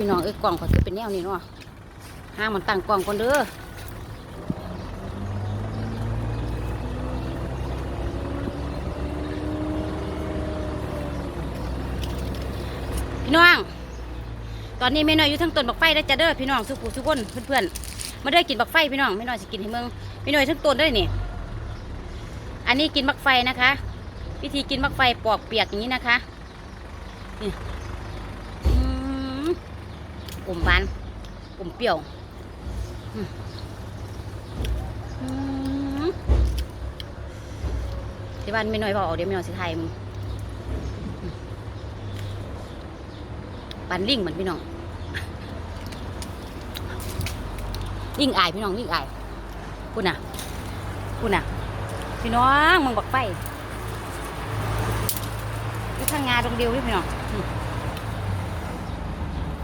พี่น้องเอ้ยกล่องก็คือเป็นแนวนี้เนาะห้างมันตั้งกล่องก่อนเด้อพี่น้อง ตอนนี้แม่น้อยอยู่ทั้งต้นบักไฟแล้จ้ะเด้อพี่น้องสุขุสุขคนเพื่อนๆมาเด้กินบักไฟพี่น้องแม่น้อยสิกินให้เมืองแม่น้อยทั้งต้นเด้อนี่อันนี้กินบักไฟนะคะ วิธีกินบักไฟปอกเปียกอย่างนี้นะคะนี่ อมหวานอมเปรี้ยวที่บ้านไม่น้อยบอกเอาเดี๋ยวไม่น้อยสิไทยมึงปันลิงเหมือนพี่น้องลิงอายพี่น้องลิงอายพูดน่ะพูดน่ะพี่น้องมึงบักไฟอยู่ข้างงาตรงเดียวพี่น้องอ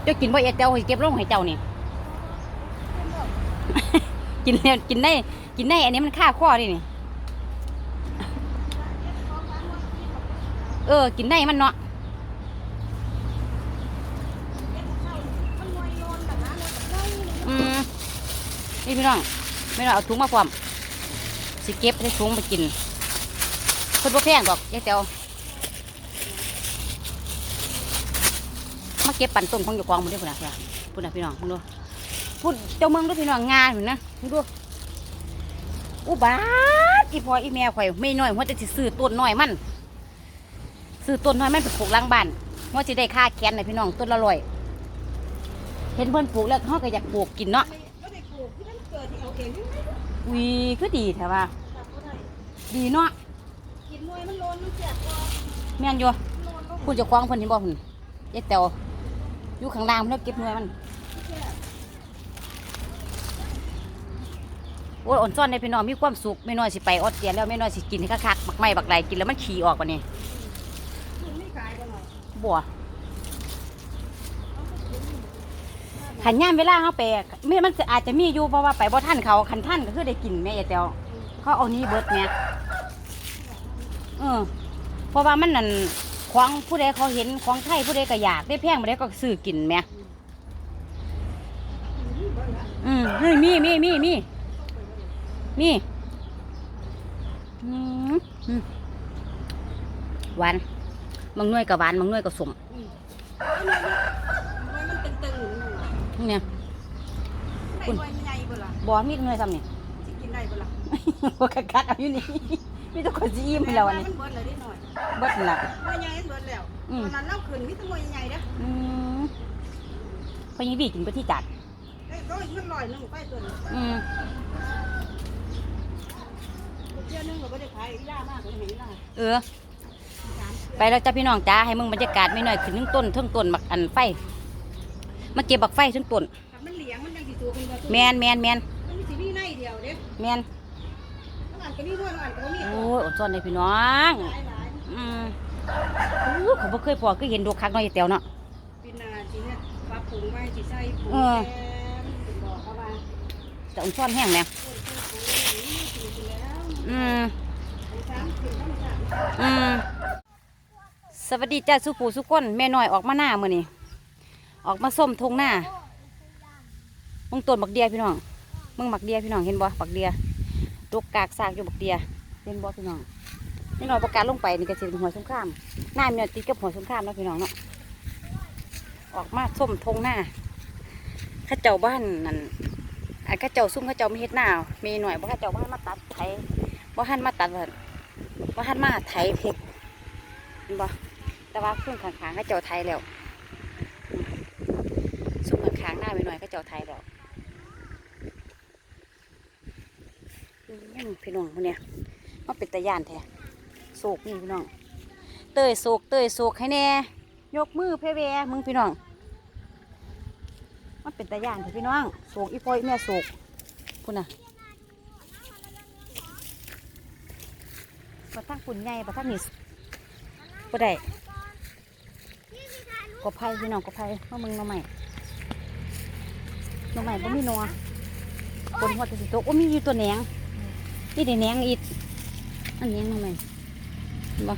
จ้ากินบ่เอ็ดเจ้าให้เก็บลงให้เจ้านี่ กินแล้กินได้ กินได้ อันนี้มันค่าข้อดินี่ เออ กินได้มันเนาะอืมนี่พี่น้องไม่ต้องเอาถุงมาพร้อมสิเก็บใส่ถุงไปกินคนบ่แพงดอกยายเตีย มาเก็บปั่นต้นของอยู่กองหมันด้วยพุ่นนะพุ่นนะพี่น้องมึงดูพุ่นเจ้าเมืองด้วยพี่น้องงานเห็นนะมึงดูอุบาทอีพออีแม่ข่อยไม่น้อยหัวจะสิซื้อต้นน้อยมันซื้อต้นน้อยมันไปปลูกหลังบ้านหัวจะได้ค่าแคนนะพี่น้องต้นละร้อยเห็นเพิ่นปลูกแล้วเขาก็อยากปลูกกินเนาะก็ได้ปลูกที่นั่นเกิดที่เอาเองนี่วีก็ดีแถวว่าจับก็ได้ดีเนาะกินมวยมันโลนมันเจ็บคอแม่นอยู่โลนก็คุณจะคว้างเพิ่นเห็นบ่เพิ่นยายเตียว อยู่ข้างล่างเพิ่นเอาเก็บหน่วยมันโอ้ยอ่อนซ่อนในพี่น้องมีความสุขไม่น้อยสิไปออดเตียนแล้วไม่น้อยสิกินให้คักๆบักไม้บักไหลกินแล้วมันขี่ออกปะนี่คุณไม่ขายกันหน่อยบัวขันย่ามเวลาเขาไปไม่มันอาจจะมีอยู่เพราะว่าไปบ่ท่านเขาขันท่านก็คือได้กินแม่ยายเตียวเขาเอานี้เบิดเนี่ยเออเพราะว่ามันนั่น ของผู้ใดเขาเห็นของไทยผู้ใดก็อยากได้แพงผู้ใดก็ซื้อกินแหม่อืมเฮ้ยมีมีมีมีมีอืมอืมหวานบางหน่วยกับหวานบางหน่วยกับสมมวยมันตึงๆอยู่นั่นน่ะเนี่ยได้มวยมันใหญ่เบ่ล่ะบอมีดหน่วยซ้ำนี่สิกินได้เบ่ล่ะบ่คักคักๆเอาอยู่นี่ มีแตัวคนสิอิ่มให้เราอันนี้มันเบิดเลยได้หน่อยเบิดนั่นล่ะมวยใหญ่เบิดแล้วอืมตอนนั้นเล่าขึ้นมีแต่มวยใหญ่ๆเด้ออืมพอยังดีกินไปที่จัดเอ้ยก็อีกมันลอยหนึงไปตัวนึงอืมเที่ยวนึงก็บ่ได้ขายยากมากเลยเห็นล่ะเออไปแล้วจ้าพี่น้องจ้าให้มึงบรรยากาศไม่น้อยขึ้นทั้งต้นทั้งต้นบักอันไฟมาเก็บบักไฟทั้งต้นถ้ามันเหลียงมันยังสิตัวเป็นบ่ตัวแมนแมนแมนมันสิมีในเดียวเด้แมน โอ้ยอดซ่อนเลยพี่น้องหลายหลายอืมอู้เขาบ่เคยพอก็เห็นดอกคักน้อยแตวเนาะปีหนาจีเนี่ยปรับปรุงไว้จีใส่ปุ๋ยเออแซมเป็นบอกเขาว่าแต่อดซ่อนแห้งแหน่ปุ๋ยปุ๋ยปุ๋ยนี่สูตรแล้วอืมเป็นสามสิบธรรมชาติอืมสวัสดีจ้าสุผูสุคนแม่น้อยออกมาหน้ามื้อนี้ออกมาส้มทงหน้ามึงต้นบักเดียพี่น้องมึงบักเดียพี่น้องเห็นบ่บักเดีย ตกกากซากอยู่บักเดียเห็นบ่พี่น้องแม่น้อยประกาศลงไปนี่ก็สิเป็นหัวสงครามหน้าม่น้อยติดกับหัวสงครามเนาะพี่น้องเนาะออกมาส้มทงหน้าข้าเจ้าบ้านนั่นไอ้ข้าเจ้าซุ่มข้าเจ้าไม่เฮ็ดหน้ามีหน่อยบ่ข้าเจ้าบ้านมาตัดไถบ่หันมาตัดบ่หันมาไถเฮ็ดเห็นบ่แต่ว่าซุ่มข้างๆก็เจ้าไทยแล้วซุ่มขางๆหน้าไปหน่อยก็เจ้าไทยแล้ว อืมพี่น้องคนเนี้ยมันเป็นตะยานแท้โศกนี่พี่น้อง เตยโศกเตยโศกให้แน่ ยกมือเพแวมึงพี่น้องมันเป็นตะยานแท้พี่น้องโศกอีพออีแม่โศกคุณน่ะมาทั้งปุ่นใหญ่มาทั้งนี่ก็ได้กบไผ่พี่น้องกบไผ่มามึงมาใหม่มาใหม่บ่มีนัวบนหัวแตะสิโตกโอ้มีอยู่ตัวแหนง นี่ได้แหนงอีกอันแหนงมาใหม่เห็นบ่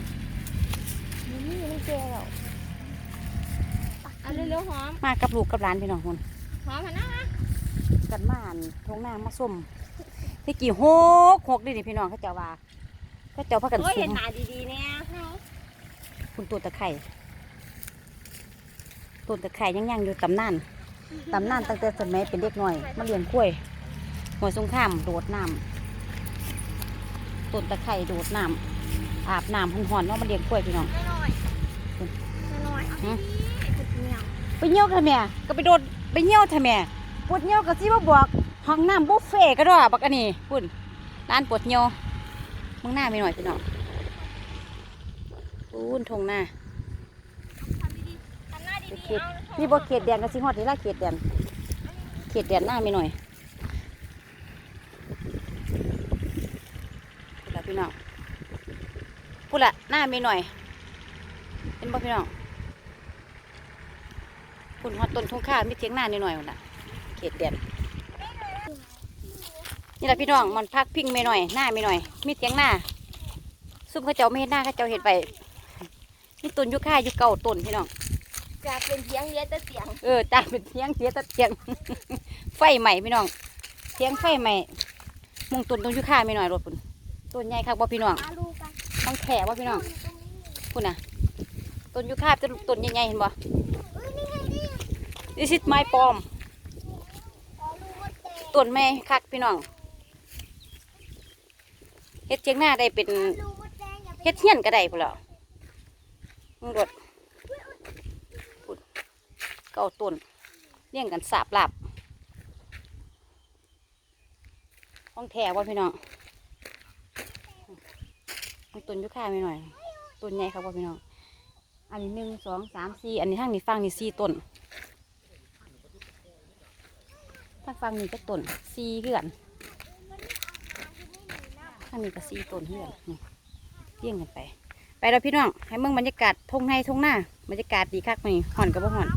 นี่ไม่เจอหรอกอันเเร็วหอมมากับลูกกับหลานพี่น้องคนหอมหันหน้ามากันมาอันทงหน้ามาส้มที่กี่หกหกดินี่พี่น้องเขาเจ้าว่าเขาเจ้าพากันโอ้ยซุ่เห็นมหนาดีๆเนี่ยคุณตัวตะไคร่ต้นตะไคร่ยังยังอยู่ตำนานตำนานตั้งแต่สมัยเป็นเด็กหน่อยมาเลี้ยงกล้วยหัวสงข้ามโดดน้ำ ต้นตะไคร่โดดน้ำอาบน้ำหอนๆเนาะมาเลี้ยงกล้วยพี่น้องไม่น้อยไม่น้อยเอาหืมไอ้พุดเหนียวไปเยี่ยวทำไมก็ไปโดดไปเยี่ยวทำไมปวดเยี่ยวก็สิว่าบอกห้องน้ำบุฟเฟ่ก็ได้บักอันนี้พุ่นร้านปวดเยี่ยวมึงหน้าไม่หน่อยพี่น้องพุ่นทงหน้าทำดีๆทำหน้าดีเขๆตเอามีบ่เขตแดนก็สิฮอดนี่ละเขตแดนเขตแดนหน้าไม่หน่อย พุ่นละพี่น้องพุ่นละหน้าไม่หน่อยเป็นบ่พี่น้องพุ่นฮอดต้นทงข้าวมีเทียงหน้านิดหน่อยพุ่นละเขตแดนนี่แหละพี่น้องมันพักพิงไม่หน่อยหน้าไม่หน่อย มีเตียงหน้าซุ่มเขาเจ้าไม่เห็นหน้าเขาเจ้าเห็นไปนี่ต้นอยุค่าอยู่เก่าต้นพี่น้องจะเป็นเพียงเลี้ยแต่เสียงเออตาเป็นเทียงเสียแตะเทียง ไฟใหม่พี่น้องเทียงไฟใหม่มุงต้นต้นอยุค่าไม่หน่อยรถปุ่น ต้นใหญ่ครับบ่พี่น้องต้องแข่บ่พี่น้องพุ่นน่ะต้นยุค่าจะต้นใหญ่ๆเห็นบ่เอ้ยนี่ไงนี่ This is my palm ขอมต้นไม้คักพี่น้องเฮ็ดเทียงหน้าได้เป็นเฮ็ดเฮียนก็ได้พุ่นแล้วมึงรถพุ่นเก้าต้นเลี้ยงกันสาบหลาบห้องแถวว่าพี่น้อง มีต้นยุค่าไม่หน่อยต้นใหญ่ครับว่าพี่น้อง อันนี้หนึ่งสองสามสี่อันนี้ทางนี้ฟังนี่สี่ต้นทางฟังนี่ก็ต้นสี่เกือนทางนี้ก็สี่ต้นเกือนนี่เลี้ยงกันไป ไปแล้วพี่น้องให้เมืองบรรยากาศทงในทงหน้าบรรยากาศดีคักนี่ห่อนกับบ่ห่อน